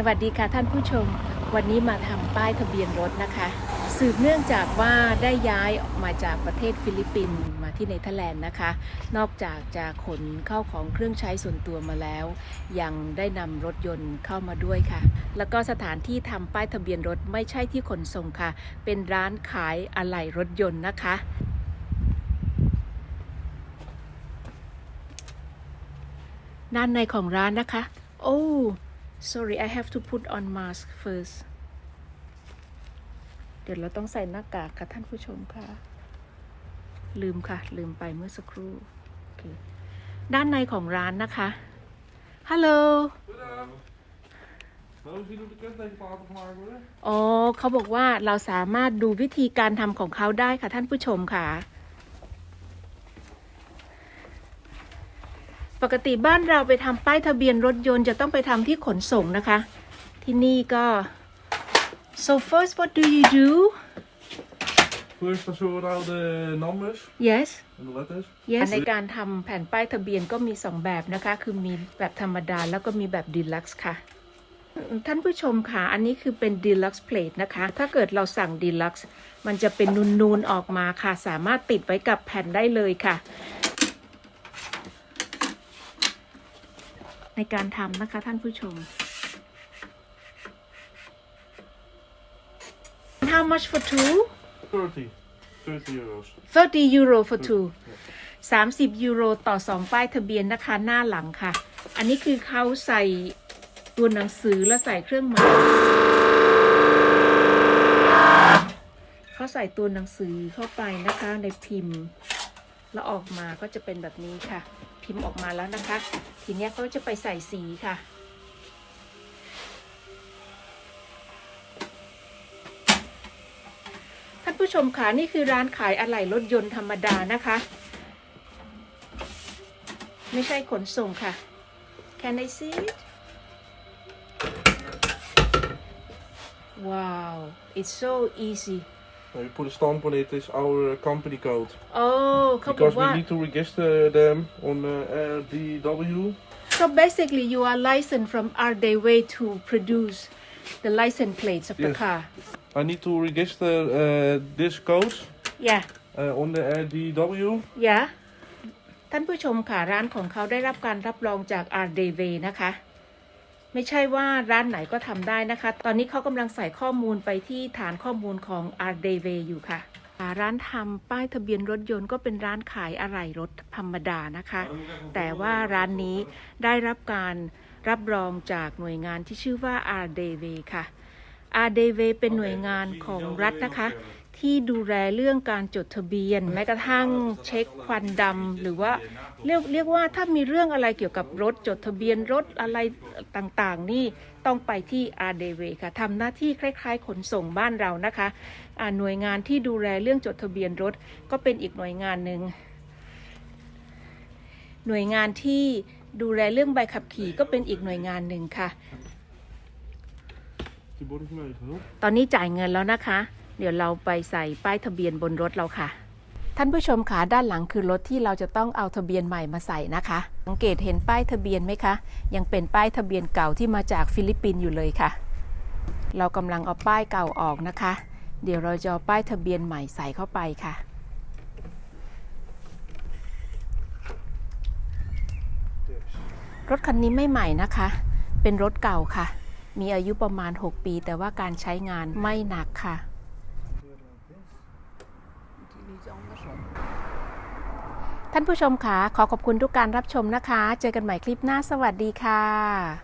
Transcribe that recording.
สวัสดีค่ะท่านผู้ชม วันนี้มาทำป้ายทะเบียนรถนะคะ สืบเนื่องจากว่าได้ย้ายออกมาจากประเทศฟิลิปปินส์มาที่เนเธอร์แลนด์นะคะ นอกจากจะขนเข้าของเครื่องใช้ส่วนตัวมาแล้ว ยังได้นำรถยนต์เข้ามาด้วยค่ะ แล้วก็สถานที่ทำป้ายทะเบียนรถไม่ใช่ที่ขนส่งค่ะ เป็นร้านขายอะไหล่รถยนต์นะคะด้านในของร้านนะคะ โอ้ sorry I have to put on mask first เดี๋ยวเราต้องใส่หน้ากากค่ะท่านผู้ชมค่ะ ลืมค่ะ ลืมไปเมื่อสักครู่โอเคด้านในของร้านนะคะ ฮัลโหล Goedendag. Nou, zien hoe de kentekenplaten gemaakt worden? อ๋อ เขาบอกว่าเราสามารถดูวิธีการทำของเขาได้ค่ะท่านผู้ชมค่ะ ปกติบ้านเราไปทำป้ายทะเบียนรถยนต์จะต้องไปทำที่ขนส่งนะคะ ที่นี่ก็ so first what do you do First dan zullen we nou de nummers yes en de letters. yes ในการทำแผ่นป้ายทะเบียนก็มี2แบบนะคะ คือมีแบบธรรมดาแล้วก็มีแบบดีลักซ์ค่ะ ท่านผู้ชมค่ะ อันนี้คือเป็น deluxe plate นะคะ ถ้าเกิดเราสั่ง deluxe มันจะเป็นนูนๆออกมาค่ะ สามารถติดไว้กับแผ่นได้เลยค่ะ ในการทำนะคะท่านผู้ชม How much for two 30. 30 euro's. 30 euro for two Ja. 30 ยูโรต่อ 2 ป้ายทะเบียนนะคะหน้าหลังค่ะ อันนี้คือเขาใส่ตัวหนังสือและใส่เครื่องหมายเขาใส่ตัวหนังสือเข้าไปนะคะในพิมพ์ แล้วออกมาก็จะเป็นแบบนี้ค่ะ พิมพ์ออกมาแล้วนะคะ ทีนี้เขาจะไปใส่สีค่ะ ท่านผู้ชมค่ะนี่คือร้านขายอะไหล่รถยนต์ธรรมดานะคะ ไม่ใช่ขนส่งค่ะ Can I see it Wow it's so easy Nou, you put a stamp on it, it's our uh, company code. โอ้เขาบอก Because ว่า we need to register them on uh, RDW. so basically you are licensed from RDW to produce the license plates of the Yes. car I need to register uh, this code yeah uh, on the RDW. yeah ท่านผู้ชมค่ะร้านของเขาได้รับการรับรองจาก RDW นะคะ ไม่ใช่ว่าร้านไหนก็ทำได้นะคะ ตอนนี้เขากำลังใส่ข้อมูลไปที่ฐานข้อมูลของ RDW อยู่ค่ะ ร้านทำป้ายทะเบียนรถยนต์ก็เป็นร้านขายอะไหล่รถธรรมดานะคะ แต่ว่าร้านนี้ได้รับการรับรองจากหน่วยงานที่ชื่อว่า RDW ค่ะ RDW เป็นหน่วยงานของรัฐนะคะ ที่ดูแลเรื่องการจดทะเบียน แม้กระทั่งเช็คควันดำหรือว่าเรียกเรียกว่าถ้ามีเรื่องอะไรเกี่ยวกับรถจดทะเบียนรถอะไรต่างๆ นี่ต้องไปที่ RDW ค่ะทำหน้าที่คล้าย ๆ ขนส่งบ้านเรานะคะอ่าหน่วยงานที่ดูแลเรื่องจดทะเบียนรถก็เป็นอีกหน่วยงานหนึ่งหน่วยงานที่ดูแลเรื่องใบขับขี่ก็เป็นอีกหน่วยงานหนึ่งค่ะ Die worden geleverd. ตอนนี้จ่ายเงินแล้วนะคะ เดี๋ยวเราไปใส่ป้ายทะเบียนบนรถเราค่ะ ท่านผู้ชมคะด้านหลังคือรถที่เราจะต้องเอาทะเบียนใหม่มาใส่นะคะ สังเกตเห็นป้ายทะเบียนไหมคะ ยังเป็นป้ายทะเบียนเก่าที่มาจากฟิลิปปินส์อยู่เลยค่ะ เรากำลังเอาป้ายเก่าออกนะคะ เดี๋ยวเราจะเอาป้ายทะเบียนใหม่ใส่เข้าไปค่ะรถคันนี้ไม่ใหม่นะคะ เป็นรถเก่าค่ะ มีอายุประมาณ 6 ปี แต่ว่าการใช้งานไม่หนักค่ะ ท่านผู้ชมคะขอขอบคุณทุกการรับชมนะคะ เจอกันใหม่คลิปหน้าสวัสดีค่ะ